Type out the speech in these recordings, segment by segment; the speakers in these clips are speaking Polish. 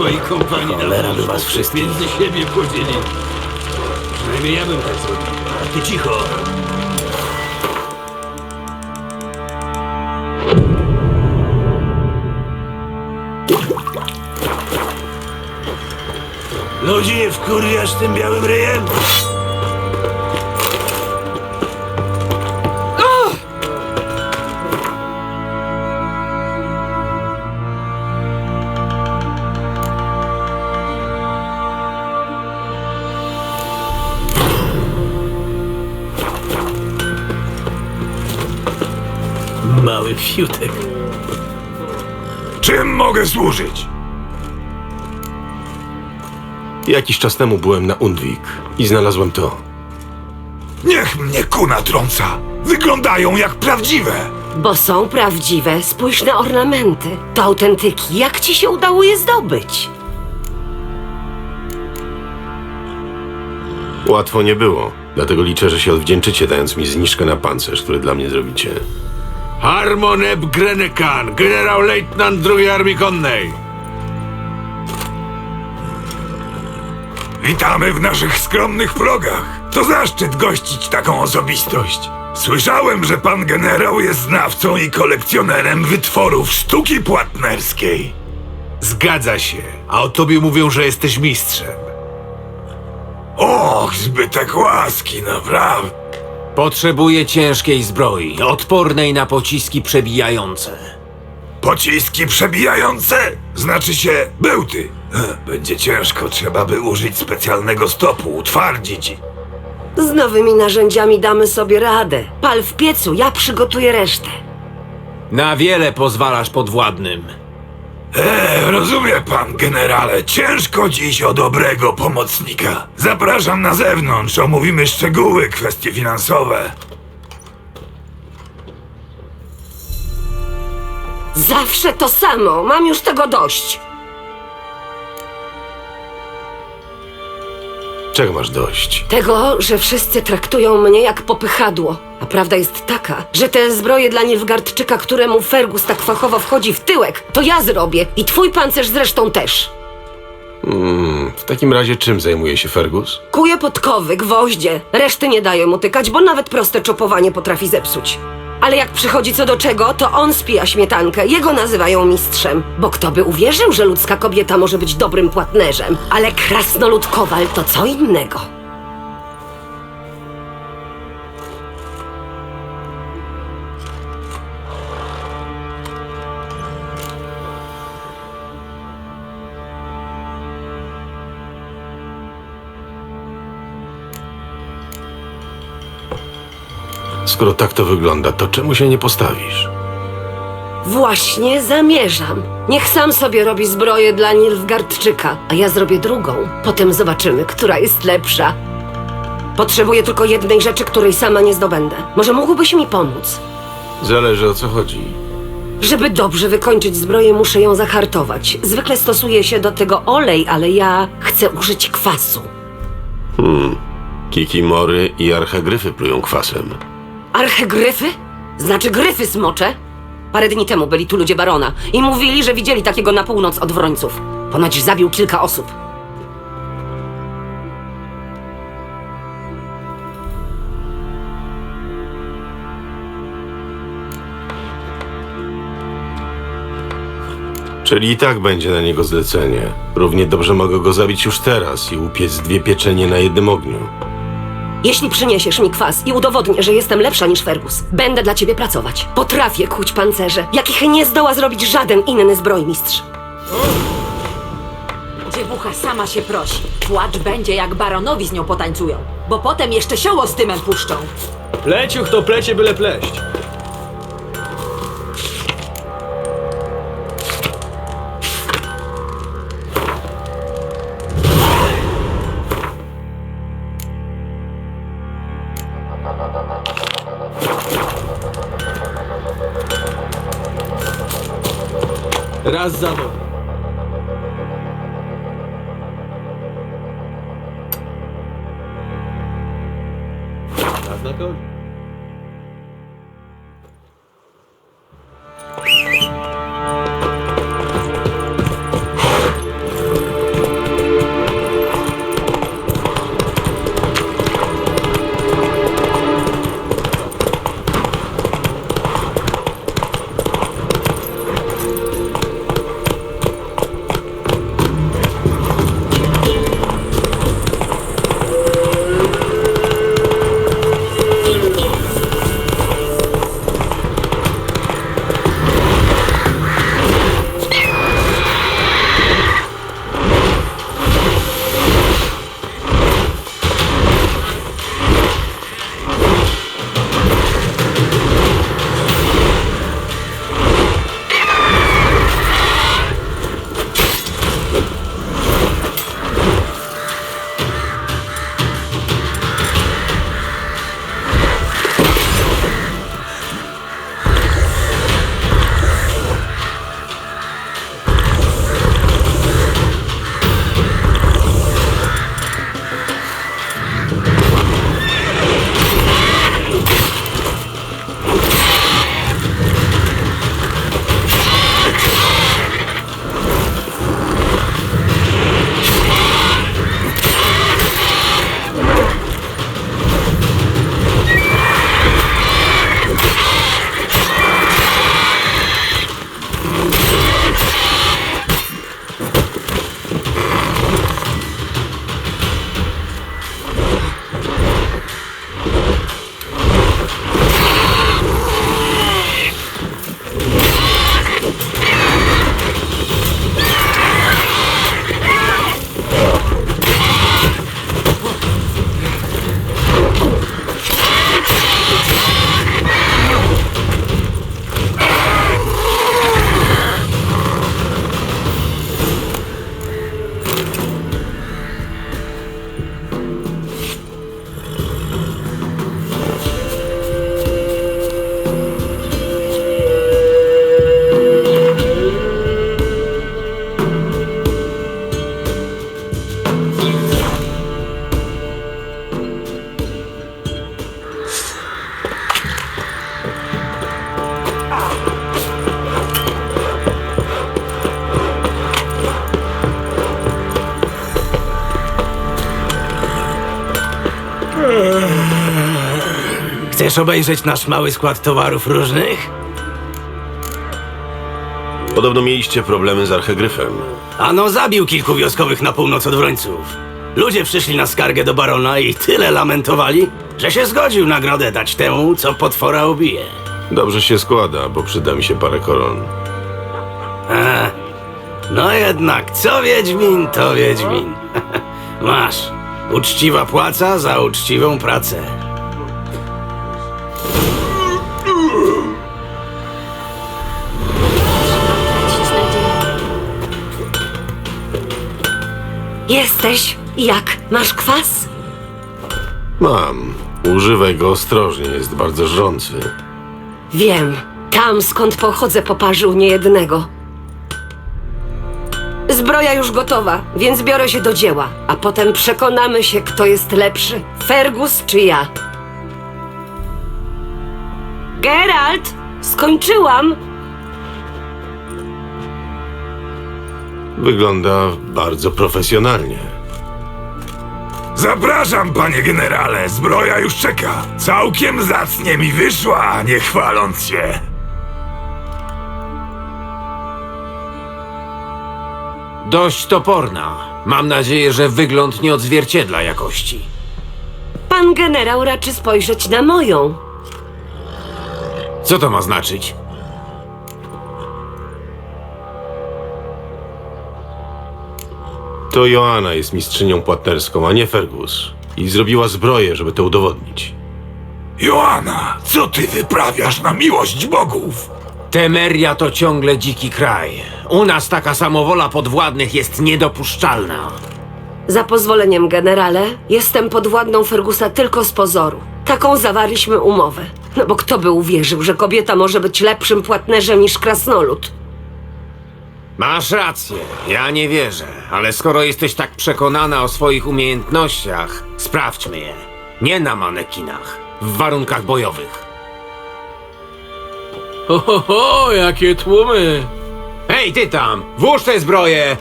twojej kompanii Cholera by was wszystkich. Między siebie podzielili. Przynajmniej ja bym tak zrobił. A ty cicho. Ludzi nie wkurwiasz tym białym ryjem? Mały fiutek. Czym mogę służyć? Jakiś czas temu byłem na Undvik i znalazłem to. Niech mnie kuna trąca. Wyglądają jak prawdziwe. Bo są prawdziwe, spójrz na ornamenty. To autentyki. Jak ci się udało je zdobyć? Łatwo nie było, dlatego liczę, że się odwdzięczycie, dając mi zniżkę na pancerz, który dla mnie zrobicie. Harmon Eb Grenekan, generał-lejtnant II Armii Konnej. Witamy w naszych skromnych progach. To zaszczyt gościć taką osobistość. Słyszałem, że pan generał jest znawcą i kolekcjonerem wytworów sztuki płatnerskiej. Zgadza się, a o tobie mówią, że jesteś mistrzem. Och, zbytek łaski, naprawdę. Potrzebuję ciężkiej zbroi, odpornej na pociski przebijające. Pociski przebijające? Znaczy się bełty. Ech, Będzie ciężko, trzeba by użyć specjalnego stopu, utwardzić. Z nowymi narzędziami damy sobie radę. Pal w piecu, ja przygotuję resztę. Na wiele pozwalasz podwładnym. E, rozumie pan, generale, ciężko dziś o dobrego pomocnika. Zapraszam na zewnątrz, omówimy szczegóły, kwestie finansowe. Zawsze to samo. Mam już tego dość. Czego masz dość? Tego, że wszyscy traktują mnie jak popychadło. A prawda jest taka, że te zbroje dla Nilfgaardczyka, któremu Fergus tak fachowo wchodzi w tyłek, to ja zrobię i twój pancerz zresztą też. W takim razie czym zajmuje się Fergus? Kuje podkowy, gwoździe. Reszty nie daje mu tykać, bo nawet proste czopowanie potrafi zepsuć. Ale jak przychodzi co do czego, to on spija śmietankę. Jego nazywają mistrzem. Bo kto by uwierzył, że ludzka kobieta może być dobrym płatnerzem? Ale krasnolud kowal to co innego. Skoro tak to wygląda, to czemu się nie postawisz? Właśnie zamierzam. Niech sam sobie robi zbroję dla Nilfgaardczyka, a ja zrobię drugą. Potem zobaczymy, która jest lepsza. Potrzebuję tylko jednej rzeczy, której sama nie zdobędę. Może mógłbyś mi pomóc? Zależy o co chodzi. Żeby dobrze wykończyć zbroję, muszę ją zahartować. Zwykle stosuje się do tego olej, ale ja chcę użyć kwasu. Kikimory i archegryfy plują kwasem. Archegryfy? Znaczy gryfy smocze? Parę dni temu byli tu ludzie barona i mówili, że widzieli takiego na północ od Wrońców. Ponoć zabił kilka osób. Czyli i tak będzie na niego zlecenie. Równie dobrze mogę go zabić już teraz i upiec dwie pieczenie na jednym ogniu. Jeśli przyniesiesz mi kwas i udowodnię, że jestem lepsza niż Fergus, będę dla ciebie pracować. Potrafię kuć pancerze, jakich nie zdoła zrobić żaden inny zbrojmistrz. Dziewucha sama się prosi. Płacz będzie jak baronowi z nią potańcują, bo potem jeszcze sioło z dymem puszczą. Pleciuch to plecie byle pleść. Raz za mną. Raz na koń. Chcesz obejrzeć nasz mały skład towarów różnych? Podobno mieliście problemy z archegryfem. Ano zabił kilku wioskowych na północ od Wrońców. Ludzie przyszli na skargę do barona i tyle lamentowali, że się zgodził nagrodę dać temu, co potwora ubije. Dobrze się składa, bo przyda mi się parę koron. A, no jednak, co Wiedźmin, to Wiedźmin. Masz, uczciwa płaca za uczciwą pracę. Jesteś? Jak? Masz kwas? Mam. Używaj go ostrożnie, jest bardzo żrący. Wiem. Tam, skąd pochodzę, poparzył niejednego. Zbroja już gotowa, więc biorę się do dzieła, a potem przekonamy się, kto jest lepszy. Fergus czy ja? Geralt! Skończyłam! Wygląda bardzo profesjonalnie. Zapraszam, panie generale, zbroja już czeka. Całkiem zacnie mi wyszła, nie chwaląc się. Dość toporna. Mam nadzieję, że wygląd nie odzwierciedla jakości. Pan generał raczy spojrzeć na moją. Co to ma znaczyć? To Joanna jest mistrzynią płatnerską, a nie Fergus. I zrobiła zbroję, żeby to udowodnić. Joanna, co ty wyprawiasz na miłość bogów? Temeria to ciągle dziki kraj. U nas taka samowola podwładnych jest niedopuszczalna. Za pozwoleniem, generale, jestem podwładną Fergusa tylko z pozoru. Taką zawarliśmy umowę. No bo kto by uwierzył, że kobieta może być lepszym płatnerzem niż krasnolud? Masz rację, ja nie wierzę, ale skoro jesteś tak przekonana o swoich umiejętnościach, sprawdźmy je. Nie na manekinach, w warunkach bojowych. Ho, ho, ho, jakie tłumy! Hej, ty tam, włóż tę zbroję!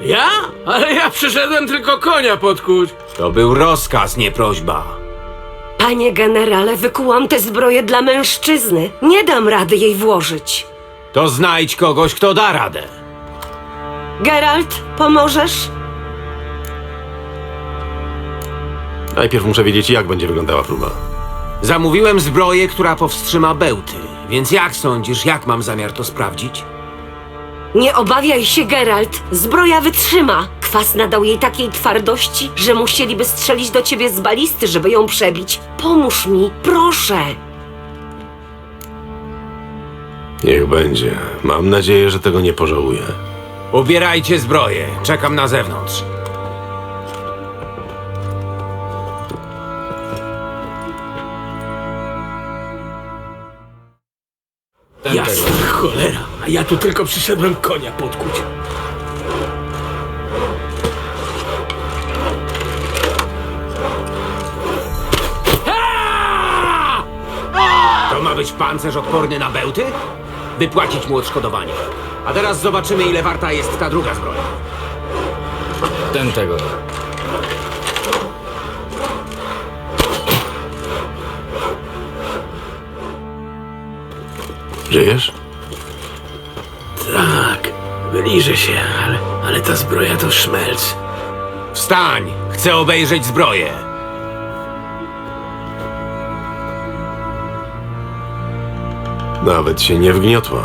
Ja? Ale ja przyszedłem tylko konia podkuć. To był rozkaz, nie prośba. Panie generale, wykułam tę zbroję dla mężczyzny. Nie dam rady jej włożyć. To znajdź kogoś, kto da radę. Geralt, pomożesz? Najpierw muszę wiedzieć, jak będzie wyglądała próba. Zamówiłem zbroję, która powstrzyma bełty, więc jak sądzisz, jak mam zamiar to sprawdzić? Nie obawiaj się, Geralt. Zbroja wytrzyma. Kwas nadał jej takiej twardości, że musieliby strzelić do ciebie z balisty, żeby ją przebić. Pomóż mi, proszę. Niech będzie. Mam nadzieję, że tego nie pożałuję. Ubierajcie zbroję, czekam na zewnątrz. Jasna cholera, a ja tu tylko przyszedłem konia podkuć. To ma być pancerz odporny na bełty? Wypłacić mu odszkodowanie. A teraz zobaczymy, ile warta jest ta druga zbroja. Ten tego. Żyjesz? Tak, wyliżę się, ale, ale ta zbroja to szmelc. Wstań! Chcę obejrzeć zbroję. Nawet się nie wgniotła.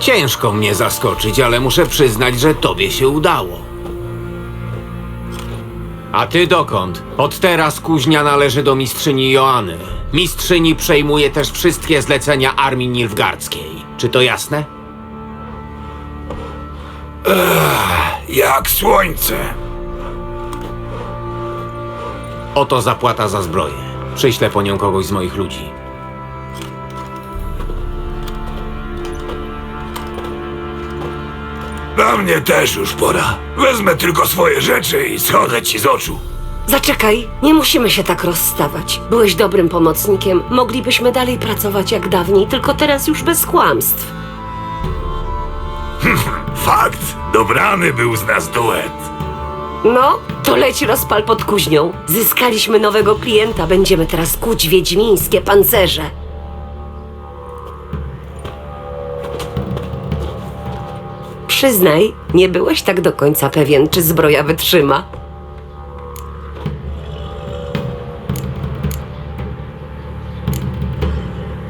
Ciężko mnie zaskoczyć, ale muszę przyznać, że tobie się udało. A ty dokąd? Od teraz kuźnia należy do mistrzyni Joanny. Mistrzyni przejmuje też wszystkie zlecenia armii nilfgardzkiej. Czy to jasne? Jak słońce. Oto zapłata za zbroję. Przyślę po nią kogoś z moich ludzi. Dla mnie też już pora. Wezmę tylko swoje rzeczy i schodzę ci z oczu. Zaczekaj, nie musimy się tak rozstawać. Byłeś dobrym pomocnikiem. Moglibyśmy dalej pracować jak dawniej, tylko teraz już bez kłamstw. Fakt, dobrany był z nas duet. No, To leć rozpal pod kuźnią. Zyskaliśmy nowego klienta, będziemy teraz kuć wiedźmińskie pancerze. Przyznaj, nie byłeś tak do końca pewien, czy zbroja wytrzyma.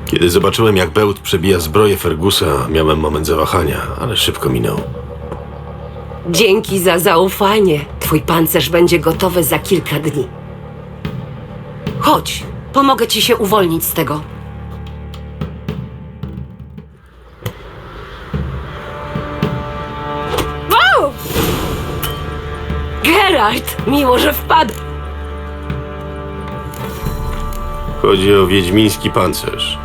Kiedy zobaczyłem, jak bełt przebija zbroję Fergusa, miałem moment zawahania, ale szybko minął. Dzięki za zaufanie. Twój pancerz będzie gotowy za kilka dni. Chodź, pomogę ci się uwolnić z tego. Geralt, miło, że wpadł. Chodzi o wiedźmiński pancerz.